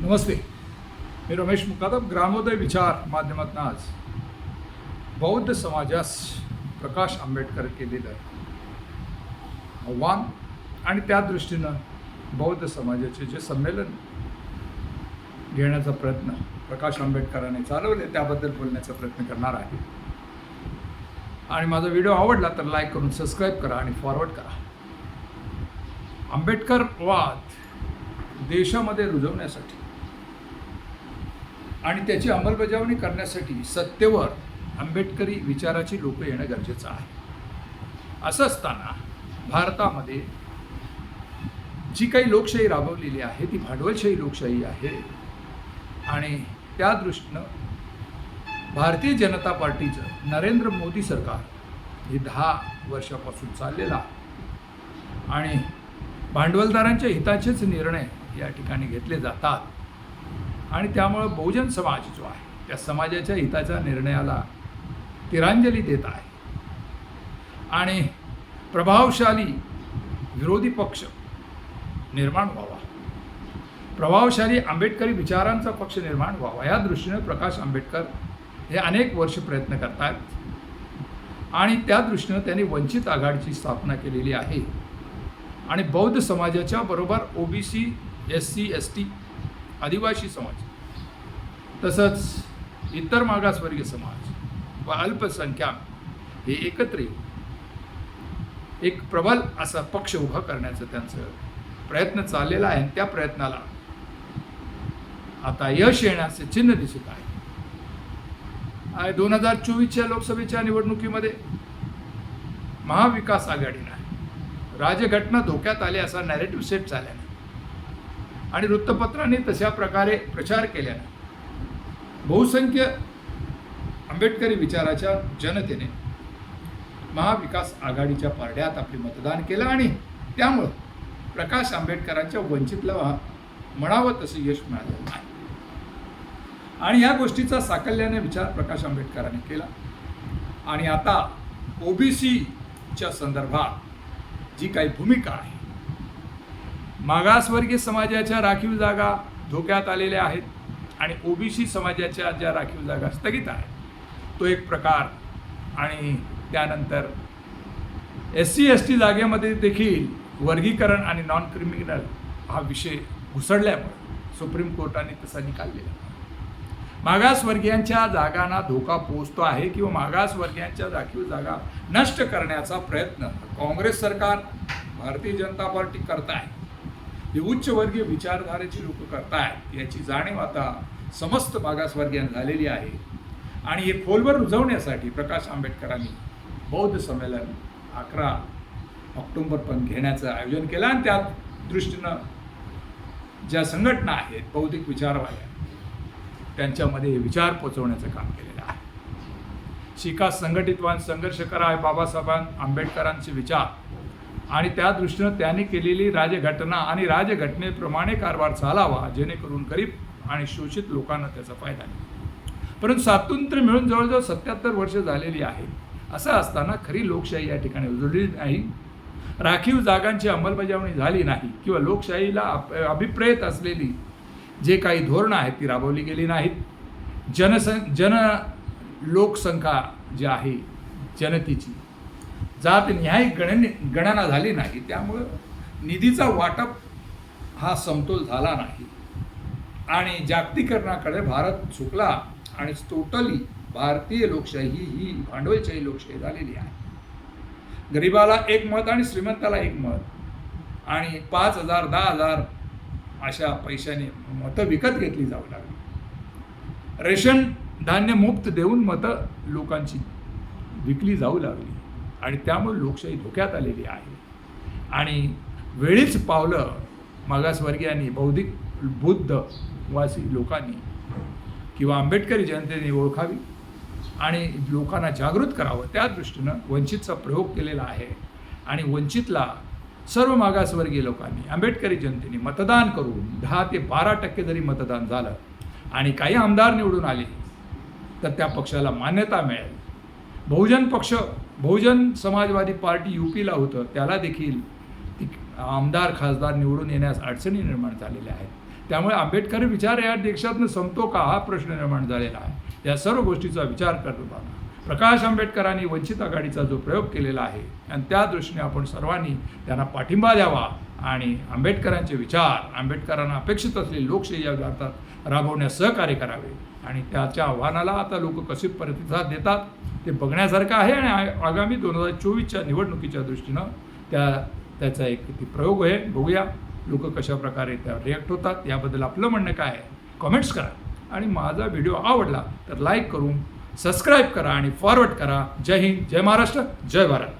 नमस्ते. मी रमेश मुकादम ग्रामोदय विचार माध्यमातून आज बौद्ध समाजास प्रकाश आंबेडकर केलेलं आव्हान आणि त्या दृष्टीनं बौद्ध समाजाचे जे संमेलन घेण्याचा प्रयत्न प्रकाश आंबेडकरांनी चालवले त्याबद्दल बोलण्याचा प्रयत्न करणार आहे. आणि माझा व्हिडिओ आवडला तर लाईक करून सबस्क्राईब करा आणि फॉरवर्ड करा. आंबेडकर वाद देशामध्ये रुजवण्यासाठी आणि त्याची अंमलबजावणी करण्यासाठी सत्तेवर आंबेडकरी विचाराची लोक येणं गरजेचं आहे. असं असताना भारतामध्ये जी काही लोकशाही राबवलेली आहे ती भांडवलशाही लोकशाही आहे. आणि त्या दृष्टीनं भारतीय जनता पार्टीचं नरेंद्र मोदी सरकार हे दहा वर्षापासून चाललेलं आहे. आणि भांडवलदारांच्या हिताचेच निर्णय या ठिकाणी घेतले जातात. आणि त्यामुळं बहुजन समाज जो आहे त्या समाजाच्या हिताच्या निर्णयाला तिरांजली देत आहे. आणि प्रभावशाली विरोधी पक्ष निर्माण व्हावा. प्रभावशाली आंबेडकरी विचारांचा पक्ष निर्माण व्हावा. या दृष्टीने प्रकाश आंबेडकर हे अनेक वर्ष प्रयत्न करतात. आणि त्या दृष्टीनं त्यांनी वंचित आघाडीची स्थापना केलेली आहे. आणि बौद्ध समाजाच्या बरोबर O B C S C S T आदिवासी समाज तसंच इतर मागासवर्गीय समाज व अल्पसंख्याक हे एकत्र येऊन एक प्रबल असा पक्ष उभा करण्याचं त्यांचं प्रयत्न चाललेला आहे. त्या प्रयत्नाला आता यश येण्याचे चिन्ह दिसत आहे. दोन हजार चोवीसच्या लोकसभेच्या निवडणुकीमध्ये महाविकास आघाडीनं राजघटना धोक्यात आली असा नॅरेटिव्ह सेट झाल्यानं आणि वृत्तपत्रांनी तशा प्रकारे प्रचार केल्यानं बहुसंख्य आंबेडकरी विचाराच्या जनतेने महाविकास आघाडीच्या पारड्यात आपले मतदान केलं आणि त्यामुळं प्रकाश आंबेडकरांच्या वंचितला म्हणावं तसं यश मिळालं नाही. आणि या गोष्टीचा साकल्याने विचार प्रकाश आंबेडकरांनी केला. आणि आता ओबीसीच्या संदर्भात जी काही भूमिका आहे मागासवर्गीय समाजाच्या राखीव जागा धोक्यात आलेल्या आहेत आणि ओबीसी समाजाच्या ज्या राखीव जागा स्थगित आहेत तो एक प्रकार. आणि त्यानंतर एस सी एस टी जागेमध्ये देखील वर्गीकरण आणि नॉन क्रिमिनल हा विषय घुसडल्यामुळे सुप्रीम कोर्टाने तसा निकाल दिला. मागासवर्गीयांच्या जागांना धोका पोहोचतो आहे किंवा मागासवर्गीयांच्या राखीव जागा नष्ट करण्याचा प्रयत्न काँग्रेस सरकार भारतीय जनता पार्टी करत आहे हे उच्चवर्गीय विचारधारेची लोक करतायत. याची जाणीव आता समस्त मागासवर्गीयांना झालेली आहे. आणि हे खोलवर रुजवण्यासाठी प्रकाश आंबेडकरांनी बौद्ध संमेलन अकरा ऑक्टोंबर पण घेण्याचं आयोजन केलं. आणि त्या दृष्टीनं ज्या संघटना आहेत बौद्धिक विचारवाल्या त्यांच्यामध्ये विचार पोचवण्याचं काम केलेलं आहे. शिका संघटितवान संघर्ष करा हे बाबासाहेबां आंबेडकरांचे विचार. आणि त्या दृष्टीनं त्यांनी केलेली राजघटना आणि राजघटनेप्रमाणे कारभार चालावा जेणेकरून गरीब आणि शोषित लोकांना त्याचा फायदा परंतु स्वातंत्र्य मिळून जवळजवळ सत्याहत्तर वर्ष झालेली आहे. असं असताना खरी लोकशाही या ठिकाणी उजळली नाही. राखीव जागांची अंमलबजावणी झाली नाही किंवा लोकशाहीला अप अभिप्रेत असलेली जे काही धोरणं आहेत ती राबवली गेली नाहीत. जनसं जन लोकसंख्या जी आहे जनतेची जात न्याय गणने गणना झाली नाही त्यामुळं निधीचा वाटप हा समतोल झाला नाही. आणि जागतिकरणाकडे भारत झुकला आणि टोटली भारतीय लोकशाही ही भांडवलशाही लोकशाही झालेली आहे. गरिबाला एक मत आणि श्रीमंताला एक मत. आणि पाच हजार दहा हजार अशा पैशाने मतं विकत घेतली जाऊ लागली. रेशन धान्य मुक्त देऊन मतं लोकांची विकली जाऊ लागली. आणि त्यामुळे लोकशाही धोक्यात आलेली आहे. आणि वेळीच पावलं मागासवर्गीयांनी बौद्धिक बुद्धवासी लोकांनी किंवा आंबेडकरी जनतेने ओळखावी आणि लोकांना जागृत करावं त्या दृष्टीनं वंचितचा प्रयोग केलेला आहे. आणि वंचितला सर्व मागासवर्गीय लोकांनी आंबेडकरी जनतेने मतदान करून दहा ते बारा टक्के जरी मतदान झालं आणि काही आमदार निवडून आले तर त्या पक्षाला मान्यता मिळेल. बहुजन पक्ष बहुजन समाजवादी पार्टी यू पीला होतं त्याला देखील आमदार खासदार निवडून येण्यास अडचणी निर्माण झालेल्या आहेत. त्यामुळे आंबेडकरी विचार या देशातनं संपतो का? हा प्रश्न निर्माण झालेला आहे. या सर्व गोष्टीचा विचार करताना प्रकाश आंबेडकरांनी वंचित आघाडीचा जो प्रयोग केलेला आहे आणि त्या दृष्टीने आपण सर्वांनी त्यांना पाठिंबा द्यावा. आणि आंबेडकरांचे विचार आंबेडकरांना अपेक्षित असलेली लोकशाही या भारतात राबवण्यास सहकार्य करावे. आणि त्याच्या आव्हानाला आता लोक कसे प्रतिसाद देतात ते बघण्यासारखं आहे आणि आगामी दोन हजार चोवीसच्या निवडणुकीच्या दृष्टीनं त्या त्याचा एक ती प्रयोग आहे बघूया. लोक कशा प्रकारे त्यावर रिॲक्ट होतात याबद्दल आपलं म्हणणं काय आहे? कमेंट्स करा. आणि माझा व्हिडिओ आवडला तर लाईक करून सबस्क्राईब करा आणि फॉरवर्ड करा. जय हिंद जय महाराष्ट्र जय भारत.